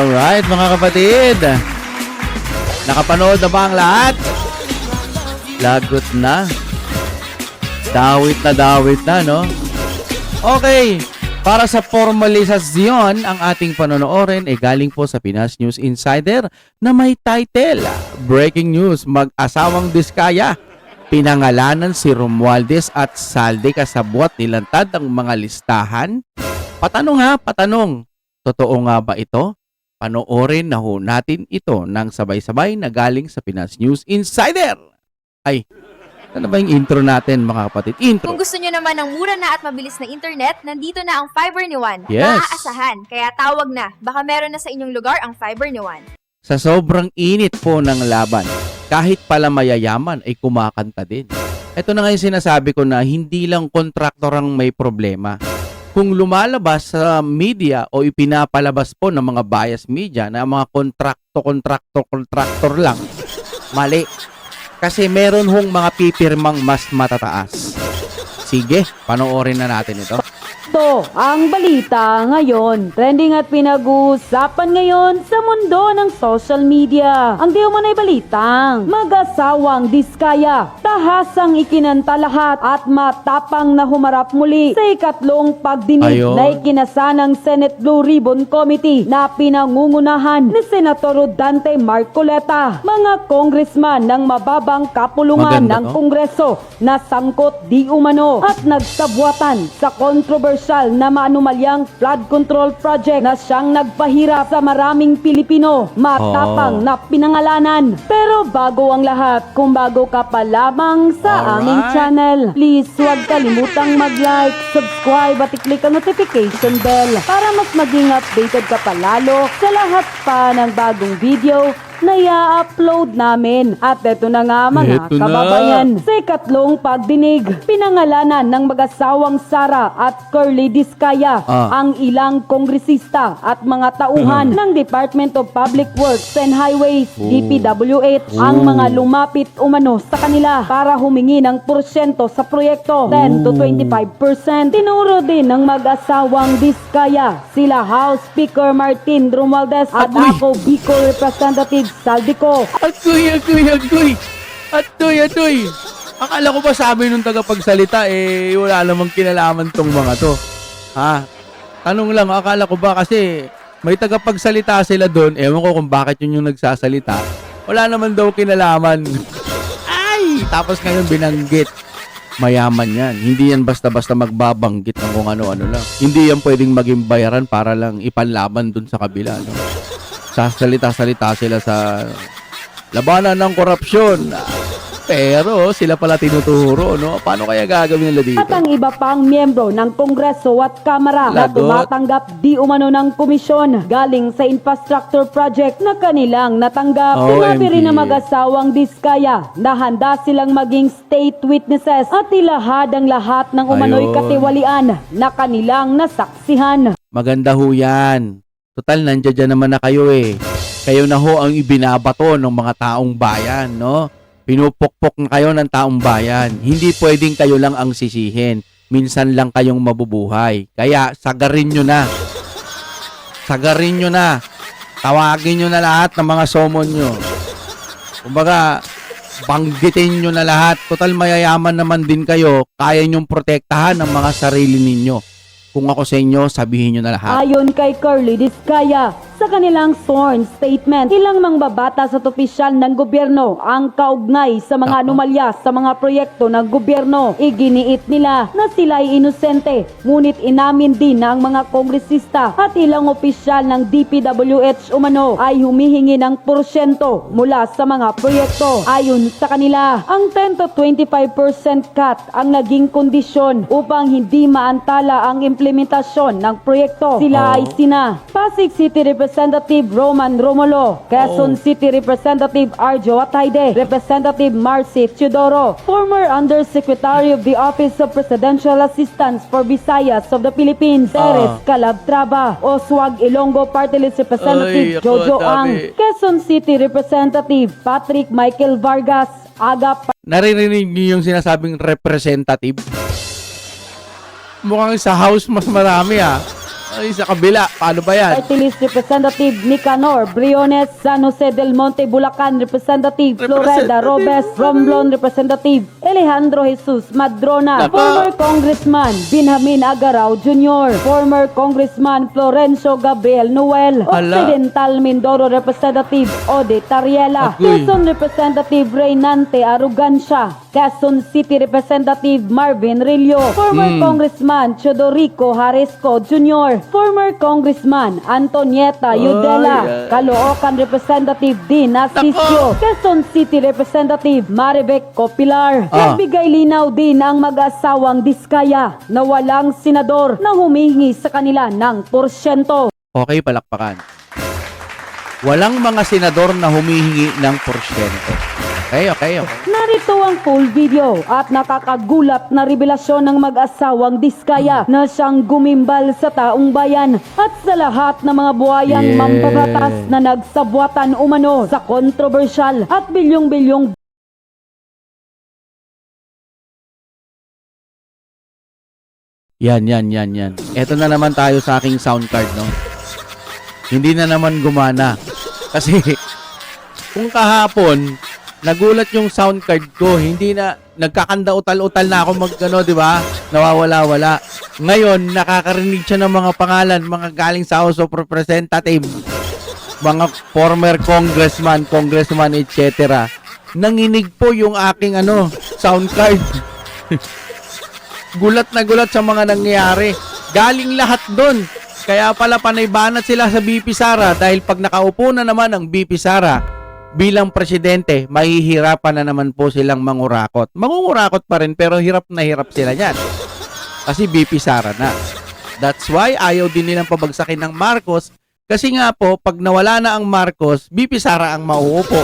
Alright mga kapatid. Nakapanood na ba ang lahat? Lagot na. Dawit na dawit na, no? Okay. Para sa formalisasyon, ang ating panonoodin ay galing po sa Pinas News Insider na may title, Breaking News, Mag-asawang Diskaya. Pinangalanan si Romualdez at Salde kasabwat nilantad ang mga listahan. Patanong ha, patanong. Totoo nga ba ito? Panoorin na ho natin ito ng sabay-sabay na galing sa Pinas News Insider. Ay, ano ba yung intro natin mga kapatid? Intro. Kung gusto nyo naman ng mura na at mabilis na internet, nandito na ang Fiber ni Juan. Yes. Maaasahan, kaya tawag na. Baka meron na sa inyong lugar ang Fiber ni Juan. Sa sobrang init po ng laban, kahit pala mayayaman ay kumakanta din. Ito na nga yung sinasabi ko na hindi lang kontraktor ang may problema. Kung lumalabas sa media o ipinapalabas po ng mga bias media na mga kontrakto, kontraktor, kontraktor lang, mali. Kasi meron hong mga pipirmang mas matataas. Sige, panoorin na natin ito. Ito ang balita ngayon. Trending at pinag-uusapan ngayon sa mundo ng social media. Ang di umanay balitang mag-asawang diskaya. Tahasang ikinanta lahat at matapang na humarap muli sa ikatlong pagdinig Ayun. na ikinasa ng Senate Blue Ribbon Committee na pinangungunahan ni Senator Dante Marcoleta. Mga congressman ng mababang kapulungan Maganda ng to. Kongreso na sangkot di umano at nagsabuatan sa controversial na maanumalyang flood control project na siyang nagpahirap sa maraming Pilipino matapang Oh. na pinangalanan. Pero bago ang lahat, kung bago ka pa lamang sa Alright. aming channel, please huwag kalimutang mag-like, subscribe at i-click ang notification bell para mas maging updated ka pa lalo sa lahat pa ng bagong video na i-upload namin. At eto na nga mga Eto na. kababayan, sa ikatlong pagdinig, pinangalanan ng mag-asawang Sara at Curly Diskaya Ah. ang ilang kongresista at mga tauhan ng Department of Public Works and Highways, Oh. DPWH, ang Oh. mga lumapit umano sa kanila para humingi ng porsyento sa proyekto, 10 to Oh. 25%. Tinuro din ng mag-asawang Diskaya, sila House Speaker Martin Romualdez at Agoy. ako Bicol Representative Saldico. Atoy, atoy, atoy. Atoy, atoy. Akala ko ba sabi nung tagapagsalita, eh, wala namang kinalaman tong mga to. Ha? Tanong lang, akala ko ba kasi may tagapagsalita sila doon, ewan ko kung bakit yun yung nagsasalita. Wala naman daw kinalaman. Ay! Tapos ngayon binanggit. Mayaman yan. Hindi yan basta-basta magbabanggit ng kung ano-ano lang. Hindi yan pwedeng maging bayaran para lang ipanlaban dun sa kabila. No? Sasalita-salita sila sa labanan ng korupsyon. Pero sila pala tinuturo, no? Paano kaya gagawin nila dito? At ang iba pang miyembro ng Kongreso at Kamara na tumatanggap di umano ng komisyon galing sa infrastructure project na kanilang natanggap. OMG. Sinabi rin ng mag-asawang Diskaya na handa silang maging state witnesses at ilahad ang lahat ng umano'y katiwalian na kanilang nasaksihan. Maganda ho yan. Total, nandiyan dyan naman na kayo eh. Kayo na ho ang ibinabato ng mga taong bayan, no? Pinupukpok na kayo ng taong bayan. Hindi pwedeng kayo lang ang sisihin. Minsan lang kayong mabubuhay. Kaya, sagarin nyo na. Sagarin nyo na. Tawagin nyo na lahat ng mga somon nyo. Kumbaga, banggitin nyo na lahat. Total, mayayaman naman din kayo. Kaya nyong protektahan ang mga sarili ninyo. Kung ako sa inyo, sabihin nyo na lahat. Ayon kay Curly Diskaya, sa kanilang sworn statement, ilang mangbabatas at opisyal ng gobyerno ang kaugnay sa mga anomalya sa mga proyekto ng gobyerno. Iginiit nila na sila ay inosente, ngunit inamin din na ang mga kongresista at ilang opisyal ng DPWH umano ay humihingi ng porsyento mula sa mga proyekto. Ayon sa kanila, ang 10 to 25% cut ang naging kondisyon upang hindi maantala ang implementasyon ng proyekto. Sila ay sina Pasig City Representative Roman Romulo, Quezon Oh. City Representative Arjo Atayde, Representative Marcy Teodoro, former Undersecretary of the Office of Presidential Assistance for Visayas of the Philippines, Teres Ah. Calabtraba, Oswag Ilonggo Party List Representative Ay, ako, Jojo dami. Ang, Quezon City Representative Patrick Michael Vargas, Aga Naririnig niyo yung sinasabing representative? Mukhang sa house mas marami ah. Ay, sa kabila. Paano ba yan? Party List Representative Nicanor Briones, San Jose del Monte, Bulacan Representative Representative. Robes, Romblon Representative Alejandro Jesus Madrona, Nako. former Congressman Binhamin Agaraw Jr., former Congressman Florencio Gabriel Noel, Ala. Occidental Mindoro Representative Ode Tariela, Agoy. Quezon Representative Reynante Arugancia, Quezon City Representative Marvin Rillo, former Hmm. Congressman Chodorico Haresco Jr., former Congressman Antonieta Yudela, ay. Caloocan Representative Dean Asisio, Quezon City Representative Maribek Copilar. Ah. Nagbigay linaw din ang mag-asawang Diskaya na walang senador na humihingi sa kanila ng porsyento. Okay, palakpakan. Walang mga senador na humihingi ng porsyento. Okay, okay, okay. Narito ang full video at nakakagulat na revelasyon ng mag-asawang Diskaya na siyang gumimbal sa taong bayan at sa lahat ng mga buhayang Yeah. mambabatas na nagsabwatan umano sa kontrobersyal at bilyong-bilyong Yan, yan, yan, yan. Eto na naman tayo sa aking sound card, no? Hindi na naman gumana. Kasi, kung kahapon, nagulat yung sound card ko, hindi na, nagkakanda utal-utal na ako mag, ano, di ba? Nawawala-wala. Ngayon, nakakarinig siya ng mga pangalan, mga galing sa House of Representative, mga former congressman, congressman, etc. Nanginig po yung aking, ano, sound card. gulat na gulat sa mga nangyayari. Galing lahat doon. Kaya pala panay banat sila sa BP Sara dahil pag nakaupo na naman ang BP Sara bilang presidente, mahihirapan na naman po silang mangurakot. Mangungurakot pa rin pero hirap na hirap sila niyan. Kasi BP Sara na. That's why ayaw din nilang pabagsakin ng Marcos kasi nga po, pag nawala na ang Marcos, BP Sara ang mauupo.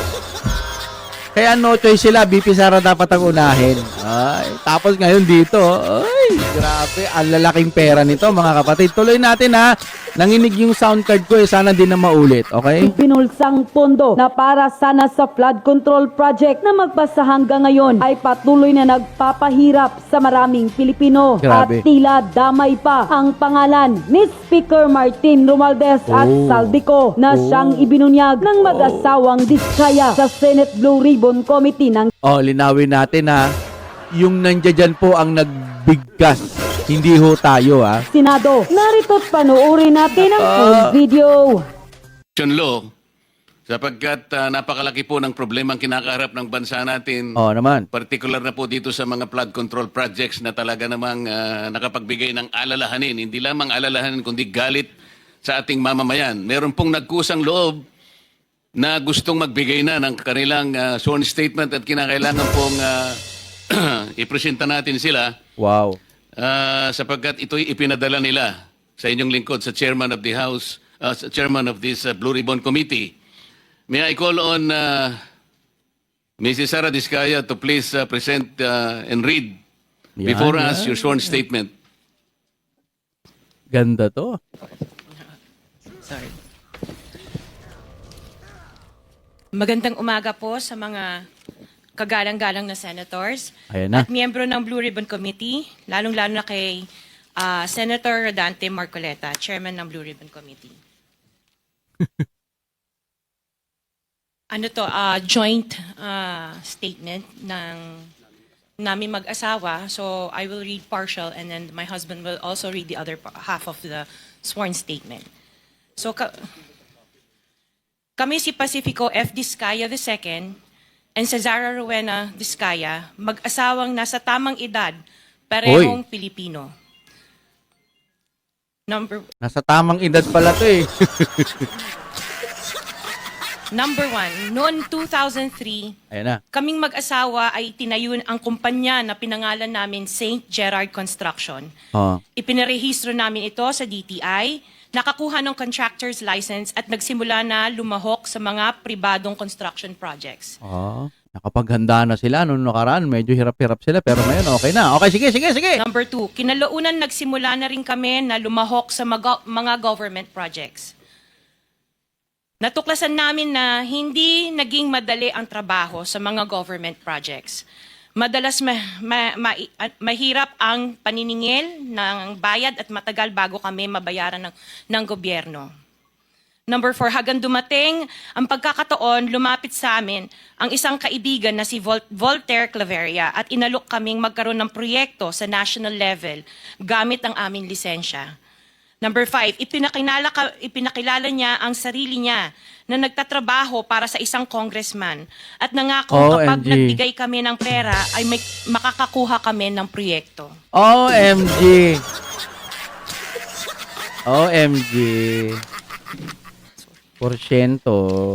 Kaya no choice sila, BP Sara dapat ang unahin. Ay, tapos ngayon dito, ay, grabe, ang lalaking pera nito mga kapatid. Tuloy natin ha. Nanginig yung sound card ko eh, sana din na maulit, okay? Pinulsang pondo na para sana sa flood control project na magpasa hanggang ngayon ay patuloy na nagpapahirap sa maraming Pilipino Grabe. at tila damay pa ang pangalan ni Speaker Martin Romualdez at Oh. Saldico na Oh. siyang ibinunyag ng mag-asawang Diskaya sa Senate Blue Ribbon Committee ng Oh, linawin natin ha. Yung nandiyan po ang nagbigkas. Hindi ho tayo ha. Senado. Narito't panoorin natin ang full Ah. video. Election law sapagkat ah, napakalaki po ng problema ang kinakaharap ng bansa natin. Oh, naman. Particular na po dito sa mga flood control projects na talaga namang ah, nakapagbigay ng alalahanin. Hindi lamang alalahanin kundi galit sa ating mamamayan. Meron pong nagkusang loob na gustong magbigay na ng kanilang ah, sworn statement at kinakailangan pong ah, ipresenta natin sila Wow. Ah, sapagkat ito'y ipinadala nila sa inyong lingkod sa chairman of the house, uh, sa chairman of this uh, Blue Ribbon Committee. May I call on uh, Mrs. Sara Diskaya to please uh, present uh, and read Yan, before us yan. your sworn statement. Ganda to. Sorry. Magandang umaga po sa mga kagalang-galang na senators Ayan na. at miyembro ng Blue Ribbon Committee, lalong-lalo na kay ah, Senator Rodante Marcoleta, Chairman ng Blue Ribbon Committee. ano to, ah, joint ah, statement ng namin mag-asawa. So I will read partial and then my husband will also read the other pa- half of the sworn statement. So ka- kami si Pacifico F. Discaya II and Cesara Rowena Discaya, mag-asawang nasa tamang edad, parehong Pilipino. Number, Nasa tamang edad pala to eh. number one, noong 2003, Ayan na. kaming mag-asawa ay tinayun ang kumpanya na pinangalan namin St. Gerard Construction. Oh. Ipinarehistro namin ito sa DTI, nakakuha ng contractor's license at nagsimula na lumahok sa mga pribadong construction projects. Oh. Nakapaghanda na sila noong nakaraan. Medyo hirap-hirap sila pero ngayon okay na. Okay, sige, sige, sige. Number two, kinalaunan nagsimula na rin kami na lumahok sa mga, mga government projects. Natuklasan namin na hindi naging madali ang trabaho sa mga government projects. Madalas ma, ma- ma- ah, mahirap ang paniningil ng bayad at matagal bago kami mabayaran ng, ng gobyerno. Number four, hagang dumating ang pagkakataon, lumapit sa amin ang isang kaibigan na si Vol- Voltaire Claveria at inalok kaming magkaroon ng proyekto sa national level gamit ang aming lisensya. Number five, ipinakilala, ka- ipinakilala niya ang sarili niya na nagtatrabaho para sa isang congressman at nangako kapag nagbigay kami ng pera ay may, makakakuha kami ng proyekto. OMG. OMG. Porsyento.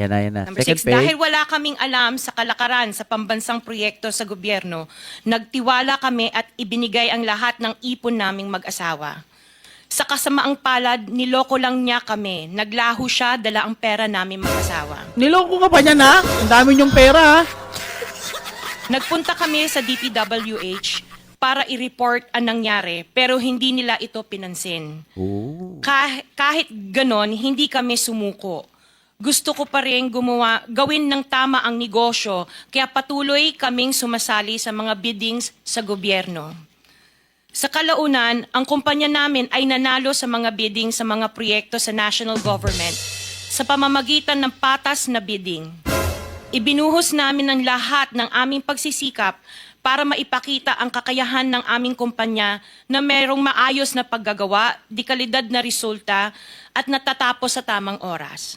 Yan na, yan na. Number Second six, page. dahil wala kaming alam sa kalakaran sa pambansang proyekto sa gobyerno, nagtiwala kami at ibinigay ang lahat ng ipon naming mag-asawa. Sa kasamaang palad, niloko lang niya kami. Naglaho siya, dala ang pera namin mag-asawa. Niloko ka pa niya na? Ang dami niyong pera, ha? Nagpunta kami sa DPWH para i-report ang nangyari, pero hindi nila ito pinansin. Kah- kahit ganon, hindi kami sumuko. Gusto ko pa rin gumawa, gawin ng tama ang negosyo, kaya patuloy kaming sumasali sa mga biddings sa gobyerno. Sa kalaunan, ang kumpanya namin ay nanalo sa mga bidding sa mga proyekto sa national government sa pamamagitan ng patas na bidding. Ibinuhos namin ang lahat ng aming pagsisikap para maipakita ang kakayahan ng aming kumpanya na merong maayos na paggagawa, dikalidad na resulta at natatapos sa tamang oras.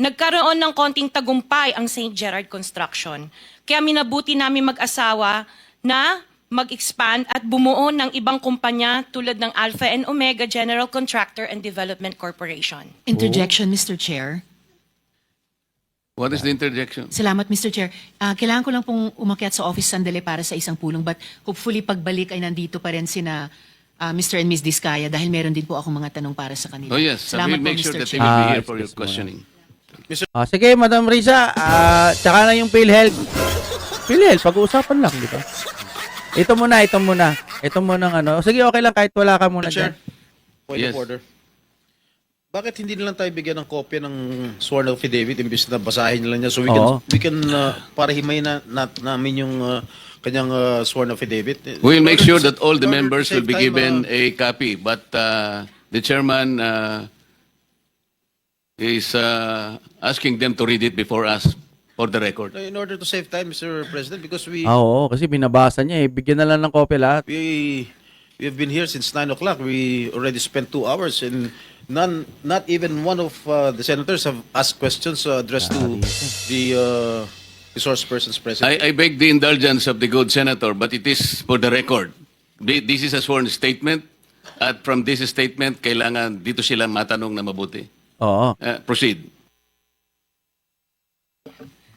Nagkaroon ng konting tagumpay ang St. Gerard Construction. Kaya minabuti namin mag-asawa na mag-expand at bumuo ng ibang kumpanya tulad ng Alpha and Omega General Contractor and Development Corporation. Interjection, Mr. Chair. What is the interjection? Salamat, Mr. Chair. Ah, kailangan ko lang pong umakyat sa office sandali para sa isang pulong but hopefully pagbalik ay nandito pa rin sina ah, Mr. and Ms. Diskaya dahil meron din po akong mga tanong para sa kanila. Oh yes, I Salamat will make po, sure Mr. that they Chair. will be here for your questioning. Ah, sige, Madam Risa. Ah, tsaka na yung PhilHealth. PhilHealth, pag-uusapan lang, di ba? Ito muna, ito muna. Ito muna ng ano. Sige, okay lang kahit wala ka muna dyan. Chair, point Yes. of order. Bakit hindi na lang tayo bigyan ng kopya ng sworn affidavit imbis na basahin nila niya so we can Oo. we can uh, para himay na, na namin yung uh, kanyang uh, sworn affidavit. We will make sure that all the in order to members will save be time, given uh, a copy, but uh, the chairman uh, is uh, asking them to read it before us for the record. in order to save time, Mr. President, because we Ah, oo, kasi binabasa niya eh. Bigyan na lang ng kopya lahat. we we have been here since 9 o'clock. We already spent two hours and none, not even one of uh, the senators have asked questions uh, addressed to the uh, resource persons present. I, I beg the indulgence of the good senator, but it is for the record. Thi- This is a sworn statement, at from this statement, kailangan dito sila matanong na mabuti. Oo. Uh, proceed.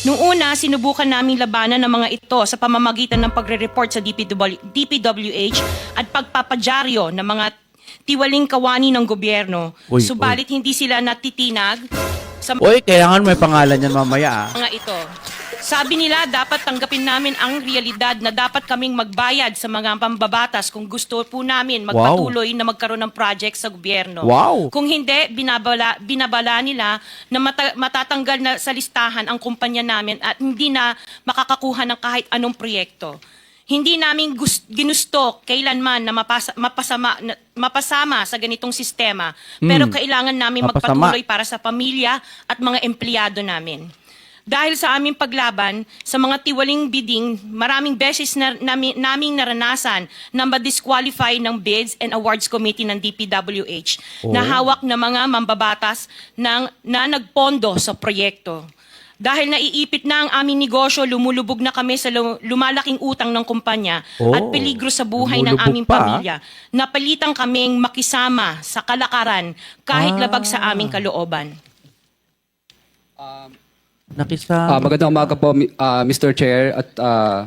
Nung una, sinubukan namin labanan ng mga ito sa pamamagitan ng pagre-report sa DPW, DPWH at pagpapadyaryo ng mga tiwaling kawani ng gobyerno. Uy, Subalit hindi sila natitinag sa Uy, kailangan may pangalan yan mamaya ah. mga ito. Sabi nila, dapat tanggapin namin ang realidad na dapat kaming magbayad sa mga pambabatas kung gusto po namin magpatuloy na magkaroon ng project sa gobyerno. Wow. Kung hindi, binabala, binabala nila na mata- matatanggal na sa listahan ang kumpanya namin at hindi na makakakuha ng kahit anong proyekto. Hindi namin gus- ginusto kailanman na mapasa- mapasama, na- mapasama sa ganitong sistema. Pero kailangan namin. Mapasama. magpatuloy para sa pamilya at mga empleyado namin. Dahil sa aming paglaban sa mga tiwaling bidding, maraming beses na, nami, naming naranasan na ma-disqualify ng Bids and Awards Committee ng DPWH na hawak ng mga mambabatas ng, na nagpondo sa proyekto. Dahil naiipit na ang aming negosyo, lumulubog na kami sa lu- lumalaking utang ng kumpanya Oh, at peligro sa buhay ng aming pa, pamilya. Napalitang kaming makisama sa kalakaran kahit Ah. labag sa aming kalooban. Nakisa. Ah, magandang umaga po, mi- ah, Mr. Chair at ah,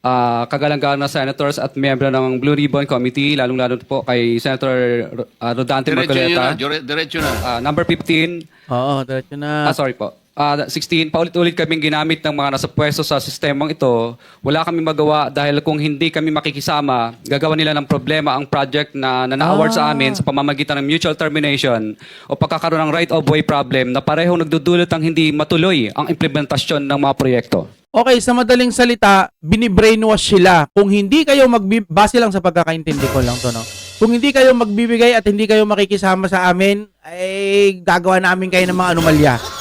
ah, kagalang-galang na senators at miyembro ng Blue Ribbon Committee, lalong-lalo po kay Senator ah, Rodante Diretso nyo na, Marcoleta. dire- diretso na. Ah, number 15, Oo, diretso na. Ah, sorry po. Ah, 16, paulit-ulit kaming ginamit ng mga nasa pwesto sa sistemang ito. Wala kami magawa dahil kung hindi kami makikisama, gagawa nila ng problema ang project na nana-award sa amin sa pamamagitan ng mutual termination o pagkakaroon ng right-of-way problem na parehong nagdudulot ng hindi matuloy ang implementasyon ng mga proyekto. Okay, sa madaling salita, binibrainwash sila. Kung hindi kayo magbi- base lang sa pagkakaintindi ko lang to, no? Kung hindi kayo magbibigay at hindi kayo makikisama sa amin, ay gagawa namin kayo ng mga anomalya.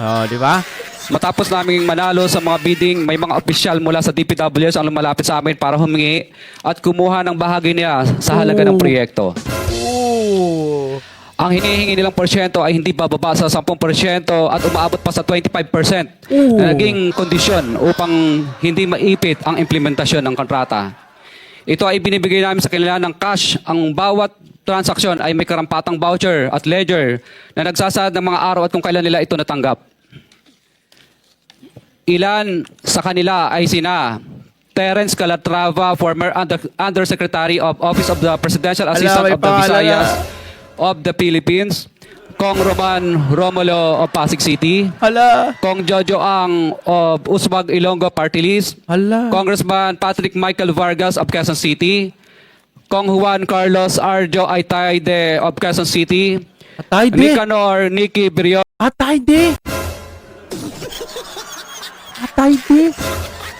Oh, di ba? Matapos naming manalo sa mga bidding, may mga opisyal mula sa DPWS ang lumalapit sa amin para humingi at kumuha ng bahagi niya sa halaga ng proyekto. Ooh. Ang hinihingi nilang porsyento ay hindi bababa sa 10% at umaabot pa sa 25% Ooh. na naging kondisyon upang hindi maipit ang implementasyon ng kontrata. Ito ay binibigay namin sa kanila ng cash. Ang bawat transaksyon ay may karampatang voucher at ledger na nagsasaad ng mga araw at kung kailan nila ito natanggap. Ilan sa kanila ay sina Terence Calatrava, former under, Undersecretary of Office of the Presidential Assistant may of the Visayas of the Philippines, Kong Roman Romulo of Pasig City, Hala. Kong Jojo Ang of Usmag Ilonggo Party List, Hala. Congressman Patrick Michael Vargas of Quezon City, Kong Juan Carlos Arjo Aitayde of Quezon City, Atay di. Nicanor Nicky Brio Atay di. Atay di.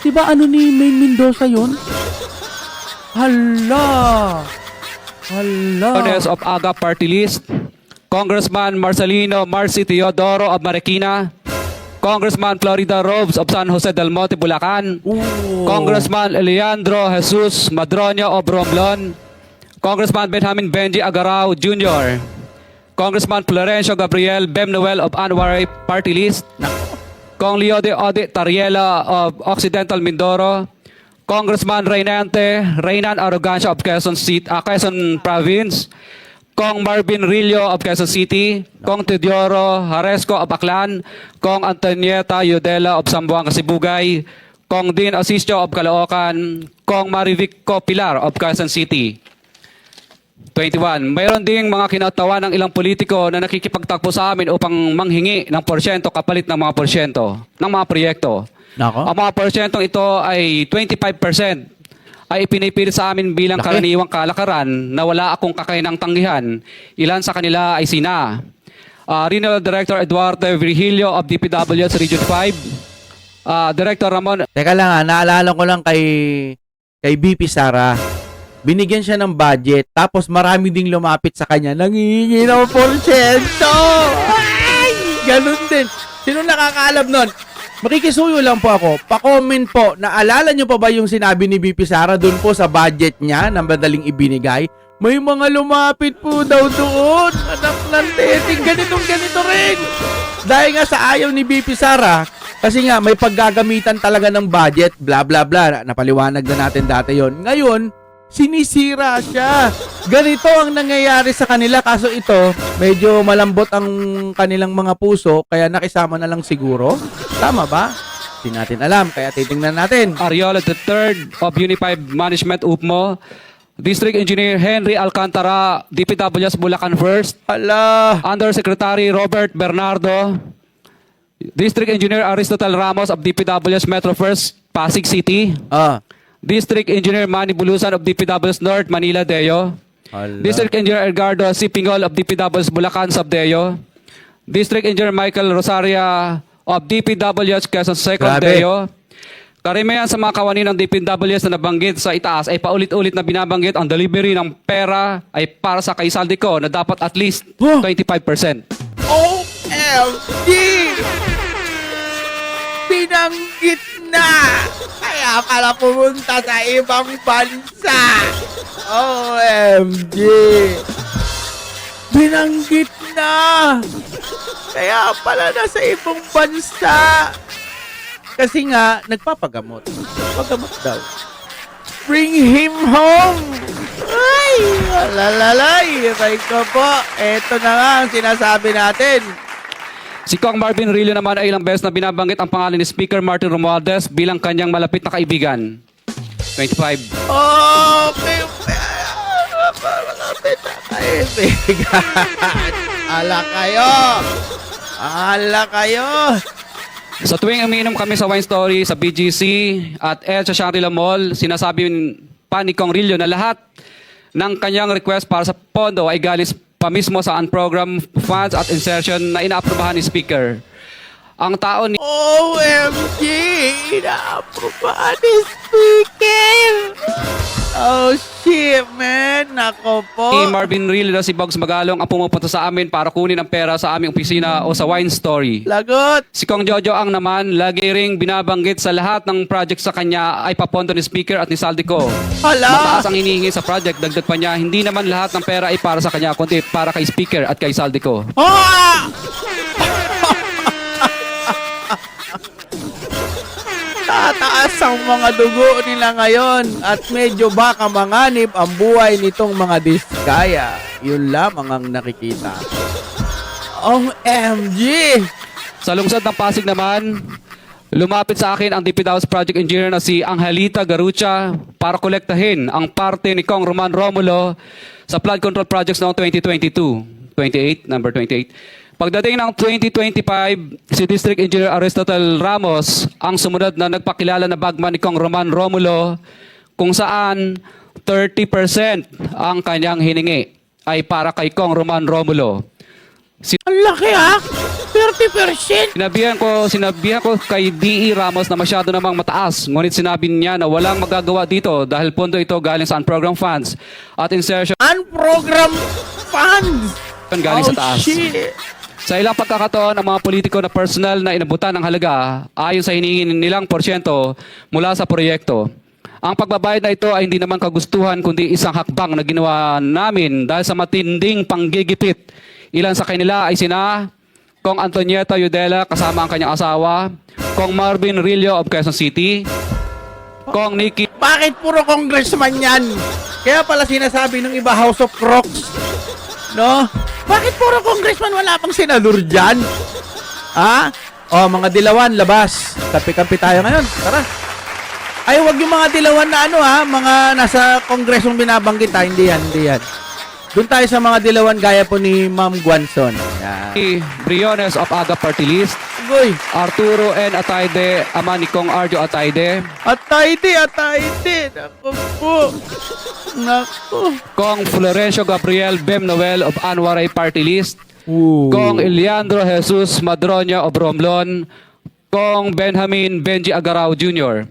Diba ano ni Main Mendoza yun? Hala. Hala. Jones of AGA Party List, Congressman Marcelino Marcy Teodoro of Marikina, Congressman Florida Robes of San Jose del Monte, Bulacan, Ooh. Congressman Leandro Jesus Madroño of Romblon, Congressman Benjamin Benji Agarao Jr., Congressman Florencio Gabriel Bem Noel of Anwar Party List, Kong Leo de Ode Tariela of Occidental Mindoro, Congressman Reynante Reynan Arrogancia of Quezon City, ah, Quezon Province, Kong Marvin Rillo of Quezon City, Kong Teodoro Haresco of Aklan, Kong Antonieta Yudela of Sambuanga Sibugay, Kong Dean Asisio of Caloocan, Kong Marivic Pilar of Quezon City. 21. Mayroon ding mga kinatawa ng ilang politiko na nakikipagtakbo sa amin upang manghingi ng porsyento kapalit ng mga porsyento ng mga proyekto. Nako. Ang mga porsyentong ito ay 25% ay ipinipilit sa amin bilang Laki. karaniwang kalakaran na wala akong kakainang tanggihan. Ilan sa kanila ay sina ah, Regional Director Eduardo Virgilio of DPWS Region 5, ah, Director Ramon Teka lang ha, naalala ko lang kay kay BP Sara. Binigyan siya ng budget, tapos marami ding lumapit sa kanya, nangihingi ng porsyento! Ay! Ganun din. Sino nakakaalam nun? Makikisuyo lang po ako. Pa-comment po, naalala nyo pa ba yung sinabi ni BP Sara dun po sa budget niya na madaling ibinigay? May mga lumapit po daw doon. Anak ng teting, ganitong ganito rin. Dahil nga sa ayaw ni BP Sara, kasi nga may paggagamitan talaga ng budget, bla bla bla. Napaliwanag na natin dati yon. Ngayon, sinisira siya. Ganito ang nangyayari sa kanila kaso ito, medyo malambot ang kanilang mga puso kaya nakisama na lang siguro. Tama ba? Hindi natin alam kaya titingnan natin. Ariola III of Unified Management UPMO, District Engineer Henry Alcantara, DPWS Bulacan First, Ala, Undersecretary Robert Bernardo, District Engineer Aristotle Ramos of DPWS Metro First, Pasig City, ah. District Engineer Manny Bulusan of DPWS North, Manila, Deo, Ala. District Engineer Edgardo C. Pingol of DPWS Bulacan, Sabdeo, District Engineer Michael Rosaria of DPWS Quezon Second, Grabe. Deo, Karamihan sa mga kawani ng DPWS na nabanggit sa itaas ay paulit-ulit na binabanggit ang delivery ng pera ay para sa kaisaldi ko na dapat at least Huh? 25%. OMG! Binanggit na! Kaya pala pumunta sa ibang bansa! OMG! Binanggit na! Kaya pala nasa ibang bansa! Kasi nga, nagpapagamot. Nagpapagamot daw. Bring him home! Ay! Alalalay! Aray ko po! Eto na nga ang sinasabi natin. Si Kong Marvin Rillo naman ay ilang beses na binabanggit ang pangalan ni Speaker Martin Romualdez bilang kanyang malapit na kaibigan. 2025. Okay. Malapit na kaibigan. Ala kayo. Ala kayo. Sa tuwing umiinom kami sa Wine Story, sa BGC at El sa Shangri-La Mall, sinasabi pa ni Kong Rillo na lahat ng kanyang request para sa pondo ay galing pa mismo sa unprogram funds at insertion na inaaprobahan ni Speaker. Ang tao ni OMG! Inaaprobahan ni Speaker! Oh, shit, man. Nako po. ni Marvin Rillo na si Bogs Magalong ang pumupunta sa amin para kunin ang pera sa aming opisina o sa Wine Story. Lagot. Si Kong Jojo ang naman, lagi ring binabanggit sa lahat ng project sa kanya ay papondo ni Speaker at ni Saldico. Hala. Mataas ang hinihingi sa project, dagdag pa niya, hindi naman lahat ng pera ay para sa kanya, kundi para kay Speaker at kay Saldico. Ah! Tataas ang mga dugo nila ngayon at medyo baka manganib ang buhay nitong mga diskaya. Yun lamang ang nakikita. OMG! Sa lungsod ng Pasig naman, lumapit sa akin ang DPW's project engineer na si Angelita Garucha para kolektahin ang parte ni Kong Roman Romulo sa flood control projects noong 2022. 28, number 28. Pagdating ng 2025, si District Engineer Aristotle Ramos ang sumunod na nagpakilala na bagman ni Kong Roman Romulo kung saan 30% ang kanyang hiningi ay para kay Kong Roman Romulo. Ang laki ha! 30%! Sinabihan ko, sinabihan ko kay D.E. Ramos na masyado namang mataas. Ngunit sinabi niya na walang magagawa dito dahil pondo ito galing sa program funds at insertion Unprogram funds! galing sa oh, taas. shit! Sa ilang pagkakataon, ang mga politiko na personal na inabutan ng halaga ayon sa hiningin nilang porsyento mula sa proyekto. Ang pagbabayad na ito ay hindi naman kagustuhan kundi isang hakbang na ginawa namin dahil sa matinding panggigipit. Ilan sa kanila ay sina Kong Antonieta Yudela kasama ang kanyang asawa, Kong Marvin Rillo of Quezon City, Kong Nikki Bakit puro congressman yan? Kaya pala sinasabi ng iba House of Crocs. No? Bakit puro congressman wala pang senador dyan? Ha? O, mga dilawan, labas. Kapi-kapi tayo ngayon. Tara. Ay, wag yung mga dilawan na ano ha, mga nasa kongresong binabanggit ha. Hindi yan, hindi yan. Doon tayo sa mga dilawan gaya po ni Ma'am Guanson. Yan. Briones of Aga Party List, Uy, Arturo N. Atayde, ama ni Kong Arjo Atayde, atayde, atayde. Naku po. Naku. Kong Florencio Gabriel Bem Noel of Anwaray Party List, Ooh. Kong Eliandro Jesus Madroña of Romblon, Kong Benjamin Benji Agarao Jr.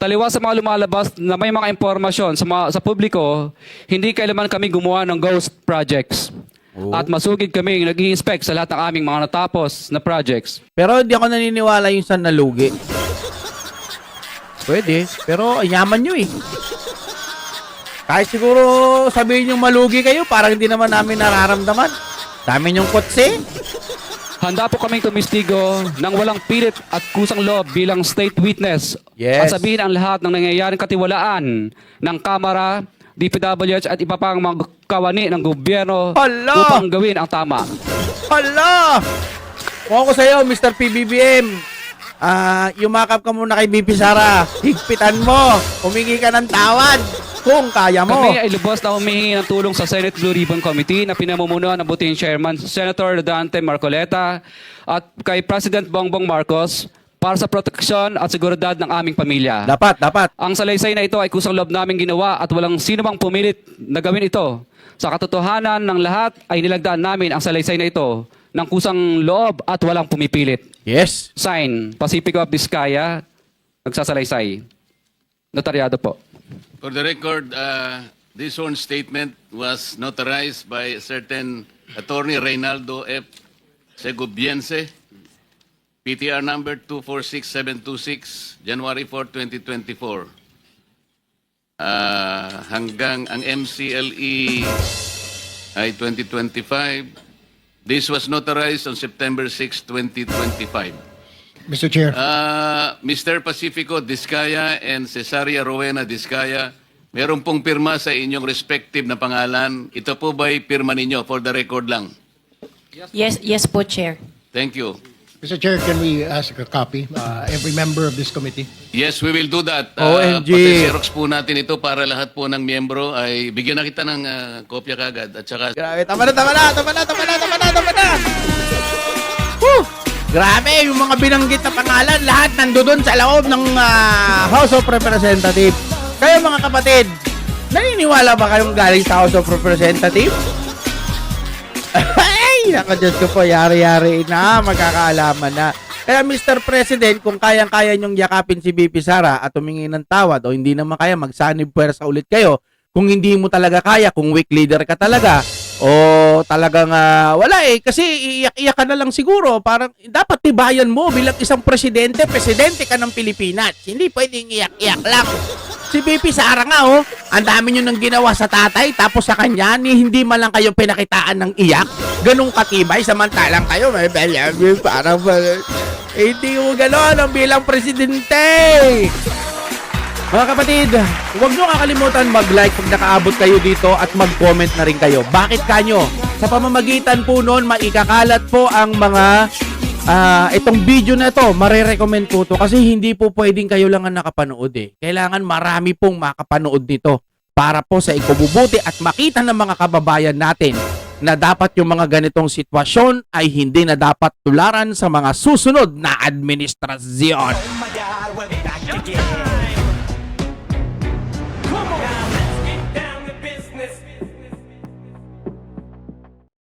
Taliwas sa mga lumalabas na may mga impormasyon sa, mga, sa publiko, hindi kailanman kami gumawa ng ghost projects. At masugid kami nag inspect sa lahat ng aming mga natapos na projects. Pero hindi ako naniniwala yung sa nalugi. Pwede. Pero yaman nyo eh. Kahit siguro sabihin yung malugi kayo, parang hindi naman namin nararamdaman. Dami yung kotse. Handa po kaming tumistigo ng walang pilit at kusang loob bilang state witness. Yes. At sabihin ang lahat ng nangyayaring katiwalaan ng Kamara, DPWH at iba pang mga kawani ng gobyerno Hala! upang gawin ang tama. Hala! Kung ako sa'yo, Mr. PBBM, ah, yumakap ka muna kay BP Sara. Higpitan mo. Humingi ka ng tawad. Kung kaya mo. Kami ay lubos na humihingi ng tulong sa Senate Blue Ribbon Committee na pinamumunuan ng buting Chairman Senator Dante Marcoleta at kay President Bongbong Marcos para sa proteksyon at seguridad ng aming pamilya. Dapat, dapat. Ang salaysay na ito ay kusang loob namin ginawa at walang sino mang pumilit na gawin ito. Sa katotohanan ng lahat ay nilagdaan namin ang salaysay na ito ng kusang loob at walang pumipilit. Yes. Sign, Pacifico of Vizcaya, nagsasalaysay. Notaryado po. For the record, uh, this sworn statement was notarized by a certain attorney Reynaldo F. Segubiense, PTR number 246726, January 4, 2024. Ah, hanggang ang MCLE ay 2025. This was notarized on September 6, 2025. Mr. Chair. Ah, Mr. Pacifico Discaya and Cesaria Rowena Discaya, meron pong pirma sa inyong respective na pangalan. Ito po ba'y pirma ninyo for the record lang? Yes, yes po, Chair. Thank you. Mr. Chair, can we ask a copy? Uh, every member of this committee. Yes, we will do that. Ah, OMG. Pati-xerox po natin ito para lahat po ng miyembro ay bigyan na kita ng ah, kopya kagad. At saka Grabe, tama na, tama na, tama na, tama na, tama na, tama na. Woo! Grabe, yung mga binanggit na pangalan, lahat nandoon sa loob ng ah, House of Representatives. Kayo mga kapatid, naniniwala ba kayong galing sa House of Representatives? Ay, naka Diyos ko po, yari-yari na, magkakaalaman na. Kaya Mr. President, kung kayang-kaya niyong yakapin si BP Sara at humingi ng tawad o hindi naman kaya, magsanib puwersa ulit kayo. Kung hindi mo talaga kaya, kung weak leader ka talaga, o talagang ah, wala eh, kasi iiyak-iyak ka na lang siguro. Parang dapat tibayan mo bilang isang presidente, presidente ka ng Pilipinas. Hindi pwedeng iyak-iyak lang. Si BP Sara nga oh, ang dami nyo nang ginawa sa tatay tapos sa kanya ni hindi man lang kayo pinakitaan ng iyak. Ganong katibay samantalang kayo may parang eh, hindi mo ganon ang bilang presidente. Mga kapatid, huwag nyo kakalimutan mag-like pag nakaabot kayo dito at mag-comment na rin kayo. Bakit kanyo? Sa pamamagitan po noon, maikakalat po ang mga ah, itong video na to, marerecommend po to kasi hindi po pwedeng kayo lang ang nakapanood eh. Kailangan marami pong makapanood nito para po sa ikabubuti at makita ng mga kababayan natin na dapat yung mga ganitong sitwasyon ay hindi na dapat tularan sa mga susunod na administrasyon.